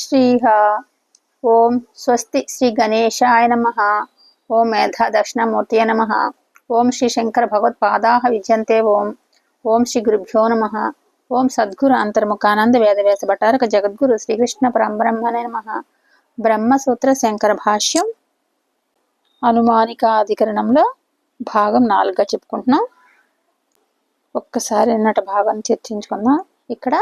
శ్రీహ ఓం స్వస్తి శ్రీ గణేశాయ నమ. ఓం మేధా దక్షిణమూర్తియ నమ. ఓం శ్రీ శంకర భగవత్పాదా విజయంతే ఓం. ఓం శ్రీ గురుభ్యో నమ. ఓం సద్గురు అంతర్ముఖానంద వేదవ్యాస భటారక జగద్గురు శ్రీకృష్ణ పరంబ్రహ్మణే నమ. బ్రహ్మసూత్ర శంకర భాష్యం అనుమానికాధికరణంలో భాగం నాలుగుగా చెప్పుకుంటున్నాం. ఒక్కసారి అన్నట్టు భాగాన్ని చర్చించుకుందాం. ఇక్కడ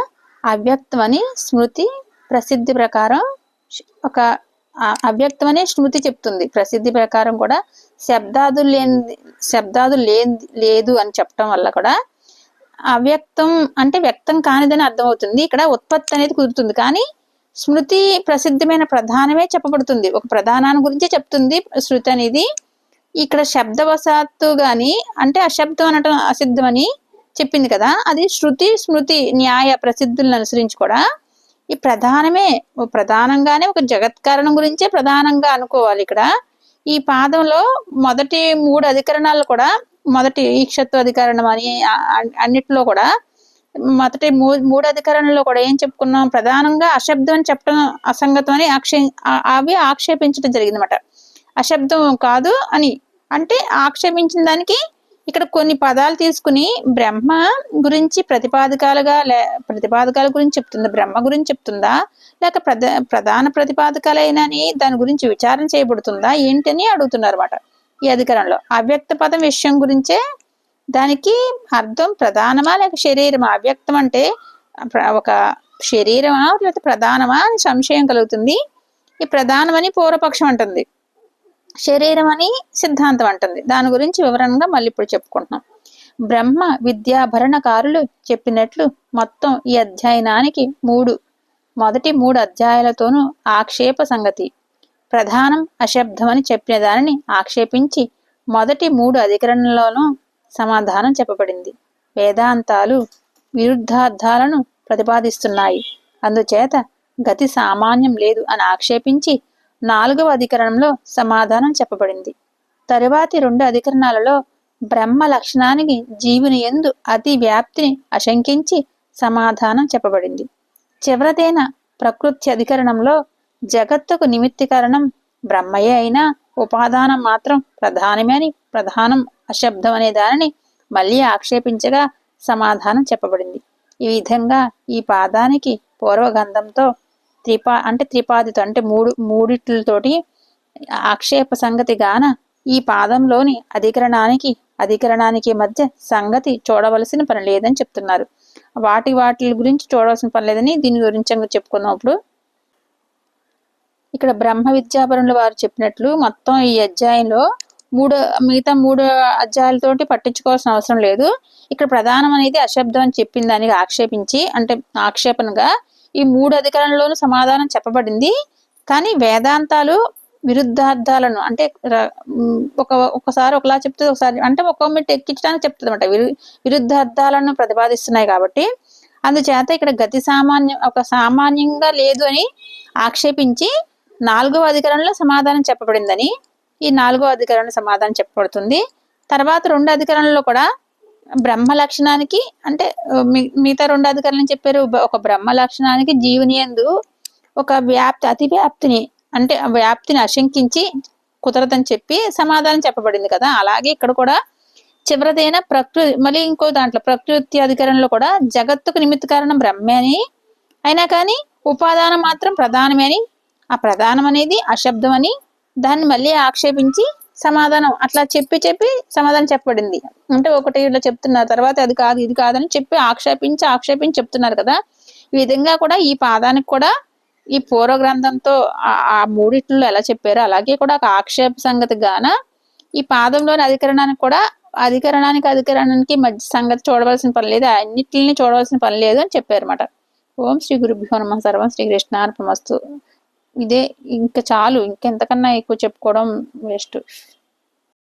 అవ్యక్తమని స్మృతి ప్రసిద్ధి ప్రకారం ఒక అవ్యక్తం అనే స్మృతి చెప్తుంది. ప్రసిద్ధి ప్రకారం కూడా శబ్దాదు లేని శబ్దాదు లేని లేదు అని చెప్పడం వల్ల కూడా అవ్యక్తం అంటే వ్యక్తం కానిదని అర్థమవుతుంది. ఇక్కడ ఉత్పత్తి అనేది కుదురుతుంది. కానీ స్మృతి ప్రసిద్ధమైన ప్రధానమే చెప్పబడుతుంది. ఒక ప్రధానాన్ని గురించే చెప్తుంది శృతి అనేది. ఇక్కడ శబ్దవశాత్తు గాని అంటే అశబ్దం అనటం అసిద్ధమని చెప్పింది కదా. అది శృతి స్మృతి న్యాయ ప్రసిద్ధులను అనుసరించి కూడా ఈ ప్రధానమే ప్రధానంగానే ఒక జగత్కారణం గురించే ప్రధానంగా అనుకోవాలి ఇక్కడ. ఈ పాదంలో మొదటి మూడు అధికరణాలు కూడా మొదటి ఈక్షత్వ అధికరణం అని అన్నిటిలో కూడా మొదటి మూడు అధికరణలో కూడా ఏం చెప్పుకున్నాం? ప్రధానంగా అశబ్దం అని చెప్పడం అసంగతం అని ఆక్షే అవి ఆక్షేపించడం జరిగింది అనమాట అశబ్దం కాదు అని అంటే ఆక్షేపించిన దానికి ఇక్కడ కొన్ని పదాలు తీసుకుని బ్రహ్మ గురించి ప్రతిపాదకాలుగా లే ప్రతిపాదకాల గురించి చెప్తుందా? బ్రహ్మ గురించి చెప్తుందా? లేక ప్రధా ప్రధాన ప్రతిపాదకాలైనని దాని గురించి విచారణ చేయబడుతుందా? ఏంటని అడుగుతున్నారు అనమాట ఈ అధికారంలో అవ్యక్త పదం విషయం గురించే దానికి అర్థం ప్రధానమా లేక శరీరమా? అవ్యక్తం అంటే ఒక శరీరమా లేకపోతే ప్రధానమా అని సంశయం కలుగుతుంది. ఈ ప్రధానమని పూర్వపక్షం అంటుంది. శరీరం అని సిద్ధాంతం అంటుంది. దాని గురించి వివరంగా మళ్ళీ ఇప్పుడు చెప్పుకుంటున్నాం. బ్రహ్మ విద్యాభరణకారులు చెప్పినట్లు మొత్తం ఈ అధ్యయనానికి మూడు మొదటి మూడు అధ్యాయాలతోనూ ఆక్షేప సంగతి. ప్రధానం అశబ్దం అని చెప్పిన దానిని ఆక్షేపించి మొదటి మూడు అధికరణలోనూ సమాధానం చెప్పబడింది. వేదాంతాలు విరుద్ధార్థాలను ప్రతిపాదిస్తున్నాయి. అందుచేత గతి సామాన్యం లేదు అని ఆక్షేపించి నాలుగవ అధికరణంలో సమాధానం చెప్పబడింది. తరువాతి రెండు అధికరణాలలో బ్రహ్మ లక్షణానికి జీవుని ఎందు అతి వ్యాప్తిని అశంకించి సమాధానం చెప్పబడింది. చివరదైన ప్రకృతి అధికరణంలో జగత్తుకు నిమిత్తికరణం బ్రహ్మయే అయినా ఉపాదానం మాత్రం ప్రధానమే అని ప్రధానం అశబ్దం అనే దానిని మళ్ళీ ఆక్షేపించగా సమాధానం చెప్పబడింది. ఈ విధంగా ఈ పాదానికి పూర్వగంధంతో త్రిపా అంటే త్రిపాదితో అంటే మూడు మూడిట్లతోటి ఆక్షేప సంగతి గాన ఈ పాదంలోని అధికరణానికి అధికరణానికి మధ్య సంగతి చూడవలసిన పని లేదని చెప్తున్నారు. వాటి వాటి గురించి చూడవలసిన పని లేదని దీని గురించి చెప్పుకున్నప్పుడు ఇక్కడ బ్రహ్మ విద్యాపరులు వారు చెప్పినట్లు మొత్తం ఈ అధ్యాయంలో మూడు మిగతా మూడు అధ్యాయాలతోటి పట్టించుకోవాల్సిన అవసరం లేదు. ఇక్కడ ప్రధానం అనేది అశబ్దం అని చెప్పిన దానికి ఆక్షేపించి అంటే ఆక్షేపణగా ఈ మూడు అధికారంలోనూ సమాధానం చెప్పబడింది. కానీ వేదాంతాలు విరుద్ధార్థాలను అంటే ఒక ఒకసారి ఒకలా చెప్తుంది ఒకసారి అంటే ఒక మిట్ ఎక్కించడానికి చెప్తుంది అనమాట విరు విరుద్ధార్థాలను ప్రతిపాదిస్తున్నాయి కాబట్టి. అందుచేత ఇక్కడ గతి సామాన్యం ఒక సామాన్యంగా లేదు అని ఆక్షేపించి నాలుగవ అధికారంలో సమాధానం చెప్పబడిందని ఈ నాలుగో అధికారంలో సమాధానం చెప్పబడుతుంది. తర్వాత రెండు అధికారంలో కూడా బ్రహ్మ లక్షణానికి అంటే మిగతా రెండు అధికారులను చెప్పారు ఒక బ్రహ్మ లక్షణానికి జీవుని ఎందు ఒక వ్యాప్తి అతి వ్యాప్తిని అంటే వ్యాప్తిని అశంకించి కుదరదని చెప్పి సమాధానం చెప్పబడింది కదా. అలాగే ఇక్కడ కూడా చివరిదైన ప్రకృతి మళ్ళీ ఇంకో దాంట్లో ప్రకృతి అధికారంలో కూడా జగత్తుకు నిమిత్త కారణం బ్రహ్మే అని. అయినా కానీ ఉపాదానం మాత్రం ప్రధానమే అని. ఆ ప్రధానం అనేది అశబ్దం అని. దాన్ని మళ్ళీ ఆక్షేపించి సమాధానం అట్లా చెప్పి చెప్పి సమాధానం చెప్పబడింది. అంటే ఒకటి ఇట్లా చెప్తున్నారు తర్వాత అది కాదు ఇది కాదని చెప్పి ఆక్షేపించి ఆక్షేపించి చెప్తున్నారు కదా. ఈ విధంగా కూడా ఈ పాదానికి కూడా ఈ పూర్వ గ్రంథంతో ఆ మూడిట్లో ఎలా చెప్పారో అలాగే కూడా ఒక ఆక్షేప సంగతి గాన ఈ పాదంలోని అధికరణానికి కూడా అధికరణానికి అధికరణానికి మధ్య సంగతి చూడవలసిన పని లేదు. అన్నిటిని చూడవలసిన పని లేదు అని చెప్పారు అన్నమాట ఓం శ్రీ గురుభ్యో నమ. సర్వం శ్రీకృష్ణ ఇదే ఇంకా చాలు ఇంకెంతకన్నా ఎక్కువ చెప్పుకోవడం వేస్ట్